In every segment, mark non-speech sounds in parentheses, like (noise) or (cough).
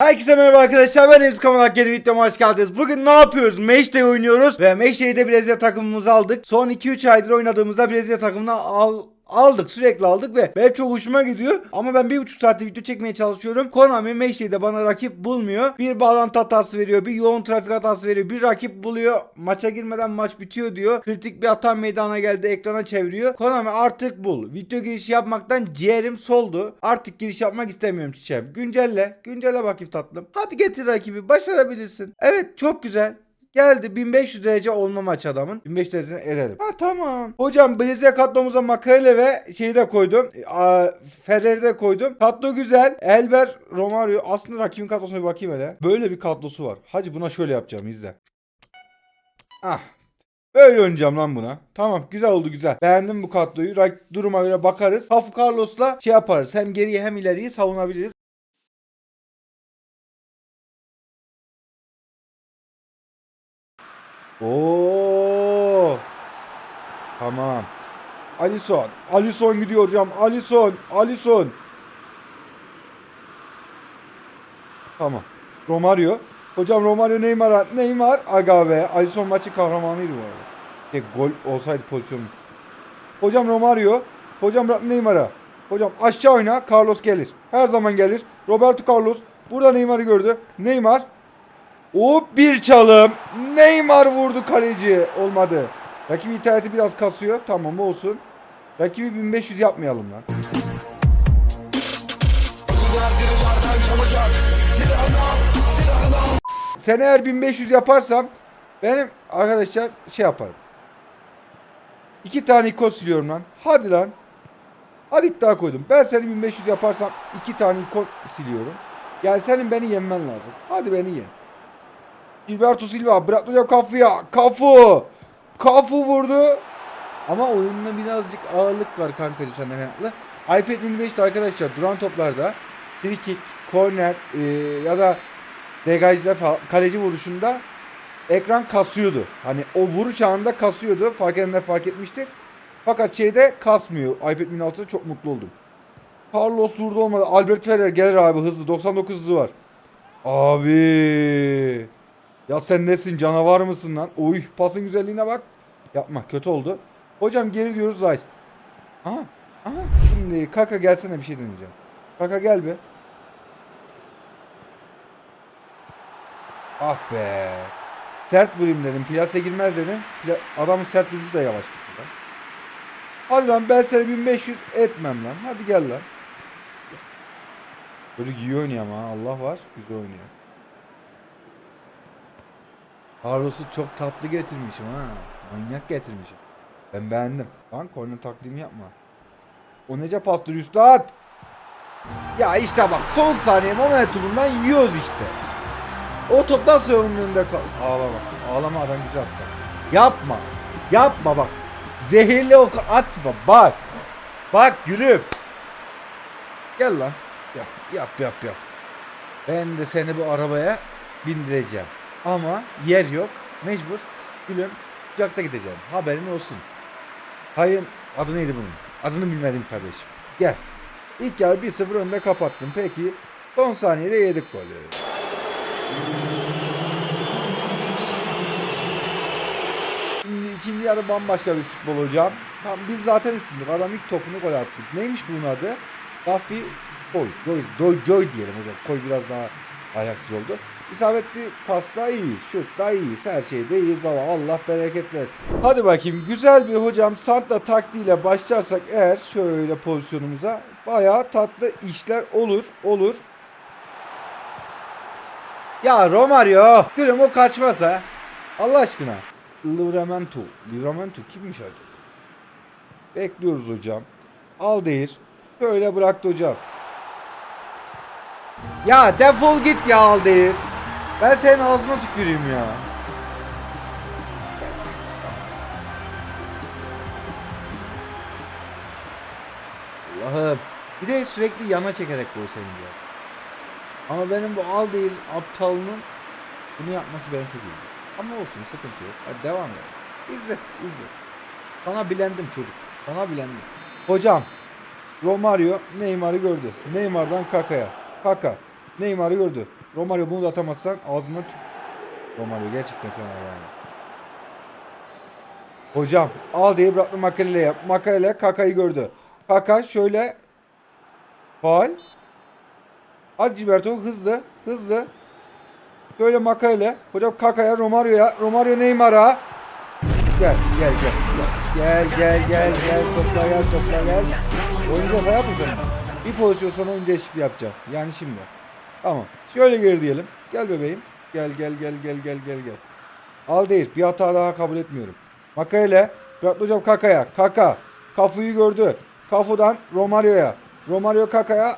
Herkese merhaba arkadaşlar ben Enes Kamalak yeni videoma hoş geldiniz. Bugün ne yapıyoruz? Matchday oynuyoruz ve Matchday'de Brezilya takımımızı aldık. Son 2-3 aydır oynadığımızda Brezilya takımını al aldık sürekli aldık ve benim çok hoşuma gidiyor. Ama ben bir buçuk saatte video çekmeye çalışıyorum. Konami Matchday'de bana rakip bulmuyor. Bir bağlantı hatası veriyor bir yoğun trafik hatası veriyor. Bir rakip buluyor maça girmeden maç bitiyor diyor. Kritik bir hata meydana geldi ekrana çeviriyor. Konami artık bul. Video girişi yapmaktan ciğerim soldu. Artık giriş yapmak istemiyorum çiçeğim. Güncelle güncelle bakayım tatlım. Hadi getir rakibi başarabilirsin. Evet çok güzel Geldi 1500 derece olma maç adamın. 1500 derecesini ederim. Ha tamam. Hocam Brezilya kadromuza Makarele ve şeyi de koydum. A, Ferrer'i koydum. Kadro güzel. Elber, Romario. Aslında rakibin kadrosuna bir bakayım hele. Böyle bir kadrosu var. Hacı buna şöyle yapacağım izle. Ah. Böyle oynayacağım lan buna. Tamam güzel oldu güzel. Beğendim bu kadroyu. Rak- Duruma göre bakarız. Hafu Carlos'la şey yaparız. Hem geriye hem ileriyi savunabiliriz. Oo. Tamam. Alisson. Alisson gidiyor hocam. Alisson. Alisson. Tamam. Romario. Hocam Romario Neymar'a. Neymar. Aga be. Alisson maçın kahramanıydı bu arada. Tek gol olsaydı pozisyon. Hocam Romario. Hocam Neymar'a. Hocam aşağı oyna. Carlos gelir. Her zaman gelir. Roberto Carlos. Burada Neymar'ı gördü. Neymar. Hop bir çalım. Neymar vurdu kaleci. Olmadı. Rakibi interneti biraz kasıyor. Tamam olsun. Rakibi 1500 yapmayalım lan. Sen eğer 1500 yaparsam benim arkadaşlar şey yaparım. İki tane ikon siliyorum lan. Hadi lan. Hadi iddia koydum. Ben seni 1500 yaparsam iki tane ikon siliyorum. Yani senin beni yenmen lazım. Hadi beni yen. Gilberto Silva bıraktı hocam kafaya. Kafu. Kafu vurdu. Ama oyununda birazcık ağırlık var kankacığım senden kaynaklı. iPad mini 5'te arkadaşlar duran toplarda free kick, corner e, ya da falan kaleci vuruşunda ekran kasıyordu. Hani o vuruş anında kasıyordu. Fark edenler fark etmiştir. Fakat şeyde kasmıyor. iPad mini 6'da çok mutlu oldum. Carlos vurdu olmadı. Albert Ferrer gelir abi hızlı. 99 hızı var. Abi. Ya sen nesin canavar mısın lan? Oy pasın güzelliğine bak. Yapma kötü oldu. Hocam geri diyoruz Zayt. Aha. Aha. Şimdi Kaka gelsene bir şey deneyeceğim. Kaka gel be. Ah be. Sert vurayım dedim. Plase girmez dedim. Pla- Adamın sert vuruşu da yavaş gitti lan. Hadi lan ben seni 1500 etmem lan. Hadi gel lan. Çocuk iyi oynuyor ama. Allah var. Güzel oynuyor. Carlos'u çok tatlı getirmişim ha. Manyak getirmişim. Ben beğendim. Lan korner taklidimi yapma. O nece pastır üstad? Ya işte bak son saniye momentumundan yiyoruz işte. O top nasıl önünde kal... Ağlama. Ağlama adam güzel attı. Yapma. Yapma bak. Zehirli ok atma bak. Bak gülüm. Gel lan. Yap yap yap yap. Ben de seni bu arabaya bindireceğim. Ama yer yok. Mecbur. Gülüm kucakta gideceğim. Haberin olsun. Hayır adı neydi bunun? Adını bilmedim kardeşim. Gel. İlk yarı 1-0 önde kapattım. Peki son saniyede yedik golü. Şimdi ikinci yarı bambaşka bir futbol hocam. Tam biz zaten üstündük. Adam ilk topunu gol attık. Neymiş bunun adı? Duffy Koy. Joy, Joy, Joy diyelim hocam. Koy biraz daha ayakçı oldu. İsabetli pasta iyiyiz. Şutta iyiyiz. Her şeyde iyiyiz baba. Allah bereket versin. Hadi bakayım. Güzel bir hocam Santa taktiğiyle başlarsak eğer şöyle pozisyonumuza bayağı tatlı işler olur. Olur. Ya Romario. Gülüm o kaçmaz ha. Allah aşkına. Livramento. Livramento kimmiş acaba? Bekliyoruz hocam. Aldeir. Böyle bıraktı hocam. Ya defol git ya Aldeir. Ben senin ağzına tüküreyim ya. Allah'ım. Bir de sürekli yana çekerek gol sevince. Ama benim bu Aldeir aptalının bunu yapması beni çok iyi. Ama olsun sıkıntı yok. Hadi devam edelim. İzle, izle. Sana bilendim çocuk. Sana bilendim. Hocam, Romario Neymar'ı gördü. Neymar'dan Kaka'ya. Kaka. Neymar'ı gördü. Romario bunu da atamazsan ağzına tük. Romario gerçekten sana yani. Hocam al diye bıraktı Makalele'ye. Makalele Kaka'yı gördü. Kaka şöyle faal. Hadi Gilberto hızlı hızlı. Böyle Makalele. Hocam Kaka'ya Romario'ya. Romario Neymar'a. Gel gel gel. Gel gel gel gel. Topla gel topla gel. Oynayacağız hayatım sen. Bir pozisyon sonra oyun değişikliği yapacağım. Yani şimdi. Tamam. Şöyle geri diyelim. Gel bebeğim. Gel gel gel gel gel gel gel. Al değil. Bir hata daha kabul etmiyorum. Maka ile bıraktı hocam Kaka'ya. Kaka. Kafu'yu gördü. Kafu'dan Romario'ya. Romario Kaka'ya.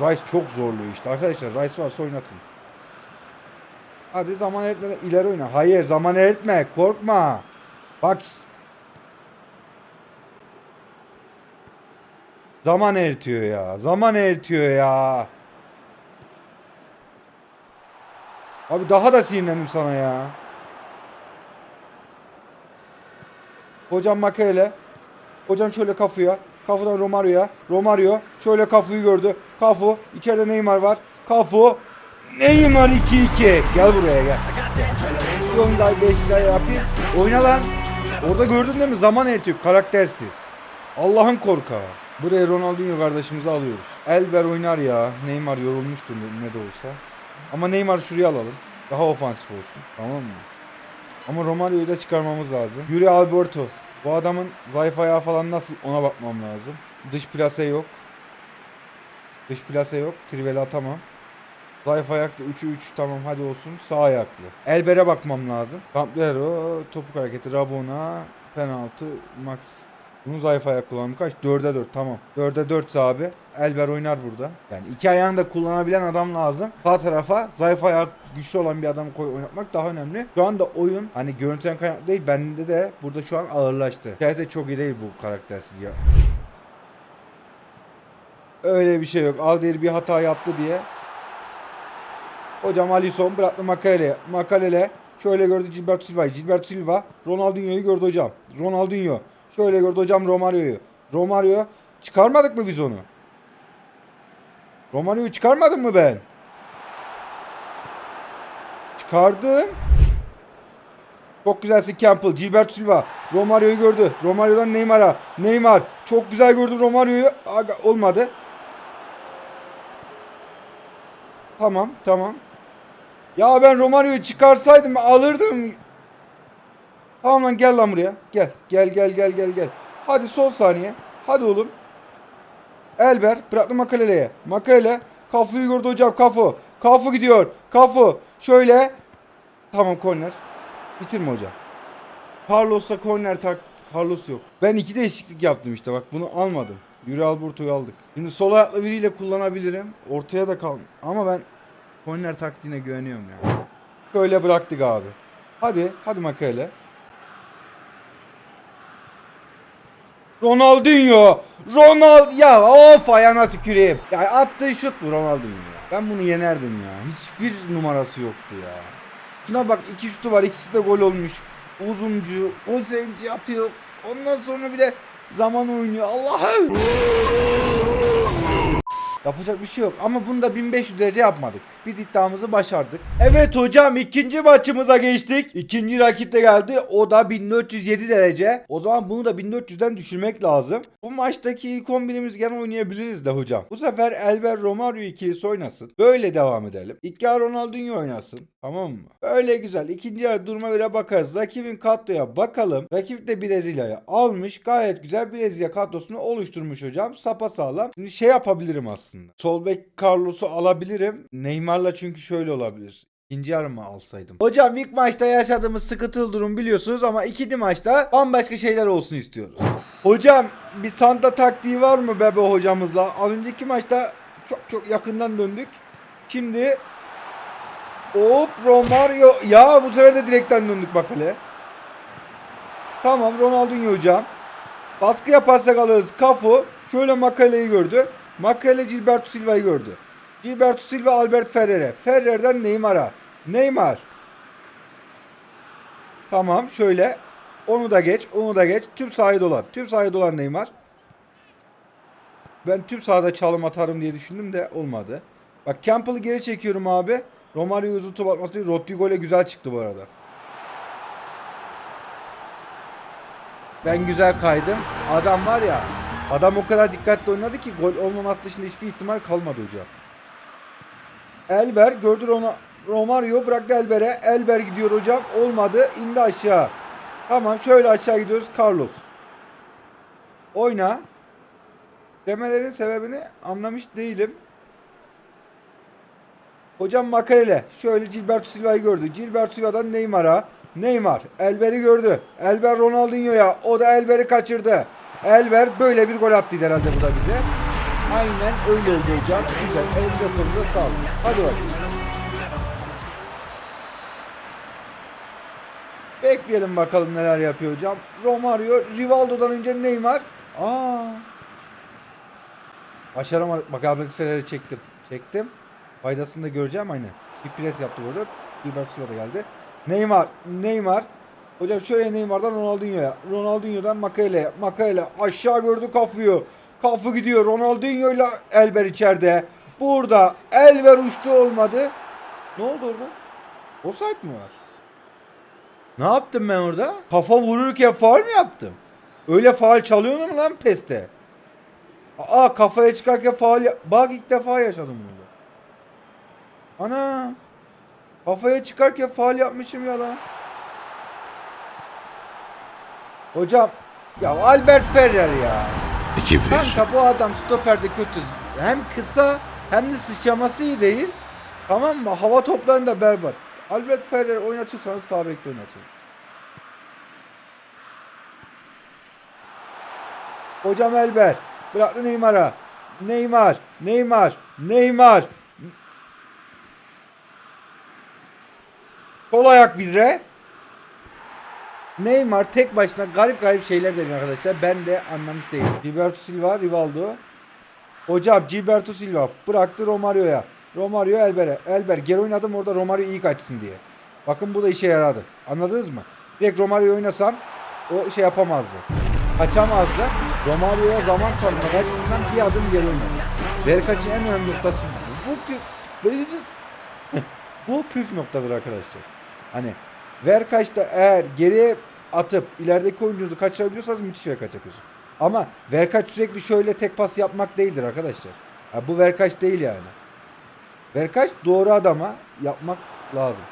Rice çok zorluyor işte. Arkadaşlar Rice varsa oynatın. Hadi zaman eritmeden ileri oyna. Hayır zaman eritme. Korkma. Bak. Zaman eritiyor ya. Zaman eritiyor ya. Abi daha da sinirlendim sana ya. Hocam Makele. Hocam şöyle kafuya. Kafudan Romario'ya. Romario şöyle kafuyu gördü. Kafu. içeride Neymar var. Kafu. Neymar 2-2. Gel buraya gel. Bir oyun daha değişik daha yapayım. Oyna lan. Orada gördün değil mi? Zaman eritiyor. Karaktersiz. Allah'ın korkağı. Buraya Ronaldinho kardeşimizi alıyoruz. Elber oynar ya. Neymar yorulmuştur ne ne de olsa. Ama Neymar şuraya alalım. Daha ofansif olsun. Tamam mı? Ama Romario'yu da çıkarmamız lazım. Yuri Alberto. Bu adamın zayıf ayağı falan nasıl ona bakmam lazım. Dış plase yok. Dış plase yok. Trivela atamam. Zayıf ayaklı 3'ü 3 tamam hadi olsun. Sağ ayaklı. Elber'e bakmam lazım. Campero, topuk hareketi, Rabona, penaltı, Max. Bunu zayıf ayak kullanım kaç? 4'e 4 tamam. 4'e 4 abi. Elber oynar burada. Yani iki ayağını da kullanabilen adam lazım. Sağ tarafa zayıf ayak güçlü olan bir adam koy oynatmak daha önemli. Şu anda oyun hani görüntüden kaynaklı değil bende de burada şu an ağırlaştı. Gerçekten çok iyi değil bu karaktersiz ya. Öyle bir şey yok. Aldir bir hata yaptı diye. Hocam Alisson bıraktı Makalele. Makalele şöyle gördü Gilberto Silva'yı. Gilberto Silva Ronaldinho'yu gördü hocam. Ronaldinho şöyle gördü hocam Romario'yu. Romario çıkarmadık mı biz onu? Romario'yu çıkarmadım mı ben? Çıkardım. Çok güzelsin Campbell. Gilberto Silva. Romario'yu gördü. Romario'dan Neymar'a. Neymar. Çok güzel gördü Romario'yu. Olmadı. Tamam tamam. Ya ben Romario'yu çıkarsaydım alırdım. Tamam lan gel lan buraya. Gel gel gel gel gel gel. Hadi sol saniye. Hadi oğlum. Elber bıraktı Makalele'ye. Makalele Kafu'yu gördü hocam Kafu. Kafu gidiyor. Kafu şöyle. Tamam korner. Bitirme hocam. Carlos'la korner tak. Carlos yok. Ben iki değişiklik yaptım işte bak bunu almadım. Yuri Alberto'yu aldık. Şimdi sol ayaklı biriyle kullanabilirim. Ortaya da kal. Ama ben korner taktiğine güveniyorum ya. Böyle bıraktık abi. Hadi. Hadi Makale. Ronaldinho. Ronald ya of ayağına tüküreyim. Ya attığı şut bu Ronaldinho. Ben bunu yenerdim ya. Hiçbir numarası yoktu ya. Şuna bak iki şutu var ikisi de gol olmuş. Uzuncu, o zenci yapıyor. Ondan sonra bir de zaman oynuyor. Allah'ım. Yapacak bir şey yok ama bunu da 1500 derece yapmadık. Biz iddiamızı başardık. Evet hocam ikinci maçımıza geçtik. İkinci rakip de geldi. O da 1407 derece. O zaman bunu da 1400'den düşürmek lazım. Bu maçtaki ilk 11'imiz gene oynayabiliriz de hocam. Bu sefer Elber Romario ikilisi oynasın. Böyle devam edelim. İlk yarı Ronaldinho oynasın. Tamam mı? Böyle güzel. İkinci yarı duruma göre bakarız. Rakibin kadroya bakalım. Rakip de Brezilya'yı almış. Gayet güzel Brezilya kadrosunu oluşturmuş hocam. Sapa sağlam. Şimdi şey yapabilirim aslında. Sol bek Carlos'u alabilirim. Neymar'la çünkü şöyle olabilir. İkinci yarı mı alsaydım? Hocam ilk maçta yaşadığımız sıkıntılı durum biliyorsunuz ama ikinci maçta bambaşka şeyler olsun istiyoruz. Hocam bir santa taktiği var mı bebe hocamızla? Az önceki maçta çok çok yakından döndük. Şimdi Hop Romario. Ya bu sefer de direkten döndük bak hele. Tamam Ronaldinho hocam. Baskı yaparsak alırız. Kafu şöyle Makale'yi gördü. Makale Gilberto Silva'yı gördü. Gilberto Silva Albert Ferrer'e. Ferrer'den Neymar'a. Neymar. Tamam şöyle. Onu da geç. Onu da geç. Tüm sahayı dolan. Tüm sahayı dolan Neymar. Ben tüm sahada çalım atarım diye düşündüm de olmadı. Bak Campbell'ı geri çekiyorum abi. Romario uzun top atması değil. Rodrigo ile güzel çıktı bu arada. Ben güzel kaydım. Adam var ya. Adam o kadar dikkatli oynadı ki gol olmaması dışında hiçbir ihtimal kalmadı hocam. Elber gördü Roma, Romario bıraktı Elber'e. Elber gidiyor hocam. Olmadı. indi aşağı. Tamam şöyle aşağı gidiyoruz. Carlos. Oyna. Demelerin sebebini anlamış değilim. Hocam Makalele. Şöyle Gilberto Silva'yı gördü. Gilberto Silva'dan Neymar'a. Neymar. Elber'i gördü. Elber Ronaldinho'ya. O da Elber'i kaçırdı. Elber böyle bir gol attı herhalde bu da bize. Aynen öyle oldu hocam. Güzel. Elde konuda sağ olun. Hadi bakayım. Bekleyelim bakalım neler yapıyor hocam. Romario, Rivaldo'dan önce Neymar. Aa. Başaramadım. Bak Albert çektim. Çektim. Faydasını da göreceğim aynen. Çift pres yaptı burada. Gilbert Silva da geldi. Neymar. Neymar. Hocam şöyle Neymar'dan Ronaldinho'ya. Ronaldinho'dan Makayele. Makayele aşağı gördü kafayı. Kafa gidiyor. Ronaldinho ile Elber içeride. Burada Elber uçtu olmadı. Ne oldu orada? Offside mi var? Ne yaptım ben orada? Kafa vururken faul mü yaptım? Öyle faul çalıyor mu lan PES'te? Aa kafaya çıkarken faul ya- Bak ilk defa yaşadım bunu. Ana. Kafaya çıkarken faul yapmışım ya lan. Hocam ya Albert Ferrer ya. 2-1. Kanka bu adam stoperde kötü. Hem kısa hem de sıçraması iyi değil. Tamam mı? Hava toplarında berbat. Albert Ferrer oynatırsanız sağ bekte oynatın. Hocam Elber. Bıraktı Neymar'a. Neymar. Neymar. Neymar. Sol ayak bir re. Neymar tek başına garip garip şeyler deniyor arkadaşlar. Ben de anlamış değilim. Gilberto Silva, Rivaldo. Hocam Gilberto Silva bıraktı Romario'ya. Romario Elber'e. Elber geri oynadım orada Romario iyi kaçsın diye. Bakın bu da işe yaradı. Anladınız mı? Direkt Romario oynasam o şey yapamazdı. Kaçamazdı. Romario'ya zaman tanımak açısından bir adım geri oynadı. Berkaç'ın en önemli noktası bu. Bu püf, (laughs) bu püf noktadır arkadaşlar. Hani Verkaç'ta eğer geriye atıp ilerideki oyuncunuzu kaçırabiliyorsanız müthiş Verkaç yapıyorsun. Ama Verkaç sürekli şöyle tek pas yapmak değildir arkadaşlar. Ha, bu Verkaç değil yani. Verkaç doğru adama yapmak lazım.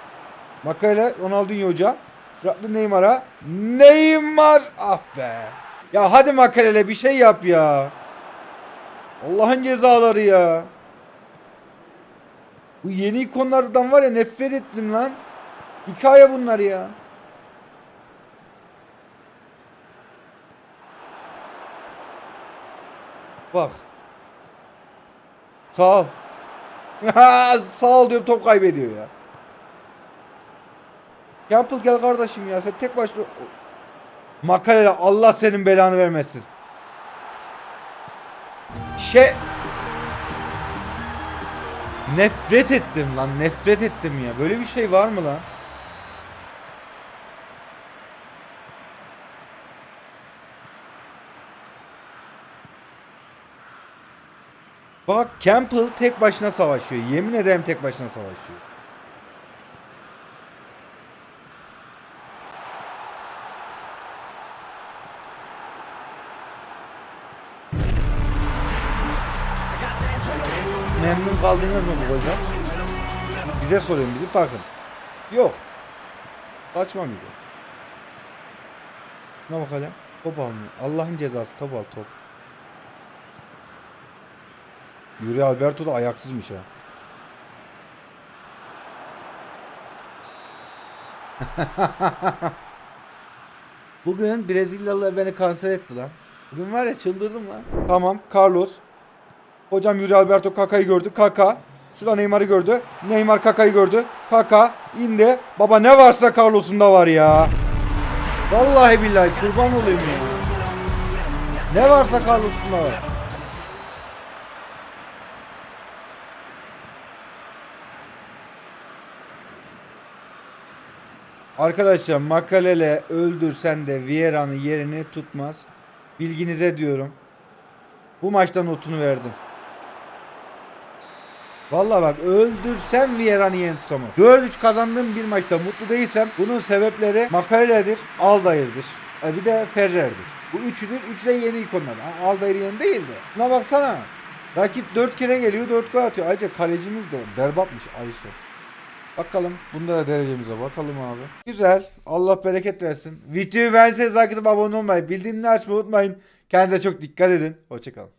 Makale Ronaldinho hoca. Bıraktı Neymar'a. Neymar! Ah be. Ya hadi Makale'le bir şey yap ya. Allah'ın cezaları ya. Bu yeni ikonlardan var ya nefret ettim lan. Hikaye bunlar ya. Bak. Sağ ol. (laughs) Sağ ol diyorum top kaybediyor ya. Campbell gel kardeşim ya sen tek başına... Makalele Allah senin belanı vermesin. Şey... Nefret ettim lan nefret ettim ya. Böyle bir şey var mı lan? Bak Campbell tek başına savaşıyor. Yemin ederim tek başına savaşıyor. Memnun kaldınız mı bu golden? Bize sorun bizim takım. Yok. Saçma mıydı? Ne bak? Top almıyor. Allah'ın cezası top al top. Yuri Alberto da ayaksızmış ha. (laughs) Bugün Brezilyalılar beni kanser etti lan. Bugün var ya çıldırdım lan. Tamam Carlos. Hocam Yuri Alberto Kaka'yı gördü. Kaka. Şurada Neymar'ı gördü. Neymar Kaka'yı gördü. Kaka indi. Baba ne varsa Carlos'un da var ya. Vallahi billahi kurban olayım ya. Ne varsa Carlos'un da var. Arkadaşlar Makalele öldürsen de Vieira'nın yerini tutmaz. Bilginize diyorum. Bu maçta notunu verdim. Vallahi bak öldürsem Vieira'nı yeni tutamam. 4-3 kazandığım bir maçta mutlu değilsem bunun sebepleri Makalele'dir, Aldair'dir. E bir de Ferrer'dir. Bu üçüdür. Üç de yeni ikonlar. Ha, Aldair yeni değil de. Buna baksana. Rakip 4 kere geliyor 4 gol atıyor. Ayrıca kalecimiz de berbatmış Ayso. Bakalım. Bunda da derecemize bakalım abi. Güzel. Allah bereket versin. Videoyu beğenseniz like abone olmayı, bildirimleri açmayı unutmayın. Kendinize çok dikkat edin. Hoşçakalın.